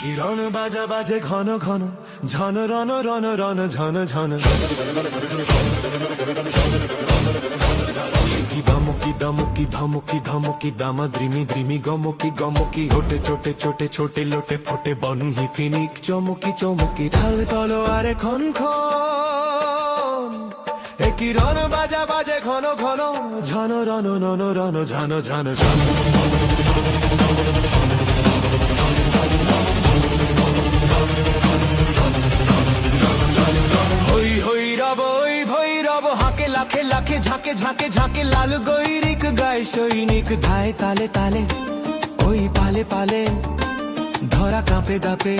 একই রণ বাজা বাজে ঘন ঘন, ঝন রণ রণ রণ, ঝন ঝন। ধমকি ধমকি ধমকি ধমকি দামা দ্রিমি দ্রিমি গমকি গমকি, হোটে চোটে চোটে ছোটে লোটে ফোটে বনহি ফিনিক, চমকি চমকি ঢাল তলো আরে খন খন। একই রণ বাজা বাজে ঘন ঘন, ঝন রণ রণ রণ, ঝন ঝন ঝন। লাখে লাখে, ঝাঁকে ঝাঁকে ঝাঁকে লাল গৈরিক গায় সৈনিক ধায় তালে তালে, ওই পালে পালে ধরা কাঁপে দাপে।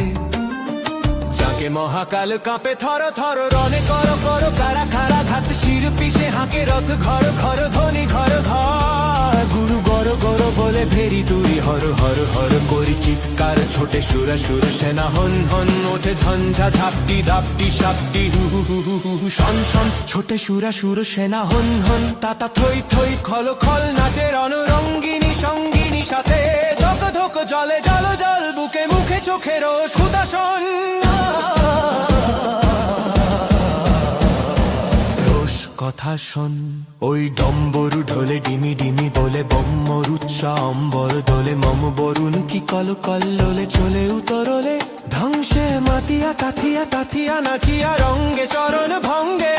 যাকে মহাকাল কাঁপে থর থর রনে কর কর কারা খারা ঘাত শির পিছে হাঁকে রথ ঘর ঘর ধ্বনি ঘর ঘর। গুরু গর গর বলে ভেরি তুই হর হর হর করি চিৎকার, ছোটে সুরা সুর সেনা হন হন ওঠে ঝঞ্ঝা, ঝাপটি দাপটি সাপটি, হু হু হু হু হু হু, শন শন। ছোটে সুরা, সুর, সেনা, হন হন, তাতা, থই থই, খল খল নাচে রণরঙ্গিনী সঙ্গিনী, সাথে ধক ধক, জলে, জল জল, বুকে, মুখে, চোখের সুদাসন কথা, শোন। ওই ডম্বরু ঢোলে, ডিমি ডিমি বলে বম্মর উচ্চা অম্বর দোলে, মম বরুণ কি কল কল্লোলে চলে, উতরলে। ধ্বংসে মাতিয়া তাথিয়া তাথিয়া নাচিয়া রঙ্গে, চরণ ভঙ্গে।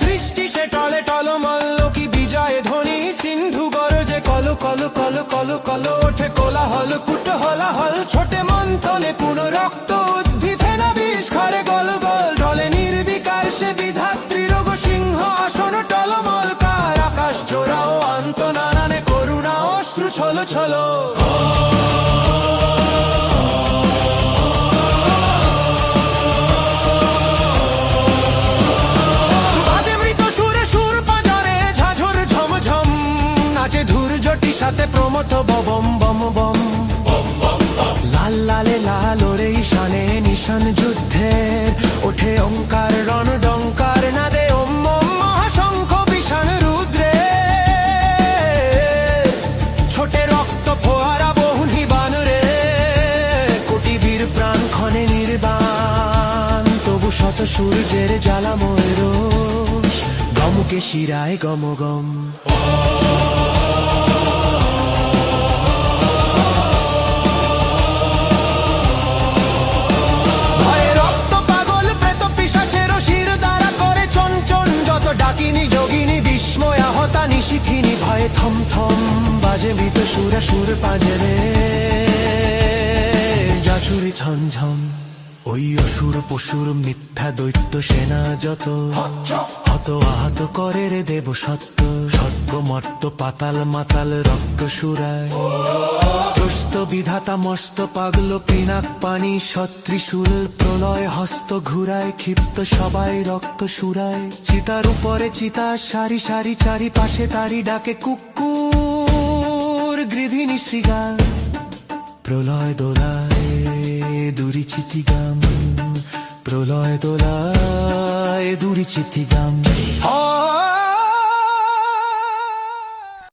সৃষ্টি সে টলে টল মল্ল কি বিজয় ধ্বনি। সিন্ধু গরজে কল কল কল কল কল ওঠে কোলাহল, কুট হলাহল। ছোটে মন্থনে পুনঃ রক্ত উদ্ধি ফেনা বিষ ঘরে গল গল ঢলে নির্বিকার সে বিধাত্রী রোগ সিংহ। আসন টলমল কার আকাশ জোড়া ও অন্ত নানানে করুণা, অশ্রু ছলো ছলো। সাথে প্রমথ বম বম বম। লাল, লালে, লাল ওরে ঈশানে নিশান যুদ্ধের। ওঠে অঙ্কার, রণ ডঙ্কার, নাদে ওম ওম, মহাশঙ্খ বিষাণ রুদ্রে ছোটে রক্ত ফোয়ারা বহুনি বান রে কোটি বীর প্রাণ ক্ষণে নির্বাণ। তবু শত সূর্যের জ্বালা ময়ের গমকে শিরায় গম গম যোগিনী বিস্ময় আহতা নিশিথিনী, ভয়ে থম থম বাজে মৃত সুর সুর রে। যাচুরি ঝমঝম ওই অসুর পশুর মিথ্যা দৈত্য সেনা যত। হত আহত করে রে দেব সত্য স্বর্গ মর্ত পাতাল মাতাল রক্ত সুরায়। বিধাতা মস্ত পাগল পিনাক পানি সত্রিশূল প্রলয় হস্ত ঘুরায়, ক্ষিপ্ত সবাই রক্ত সুরায়। চিতার উপরে চিতা, সারি সারি চারি পাশে তারি ডাকে কুকুর গৃধিনী শ্রীগান প্রলয় দোলায় দুরি চিতিগাম প্রলয় দোলায় দুরি চিতিগাম হ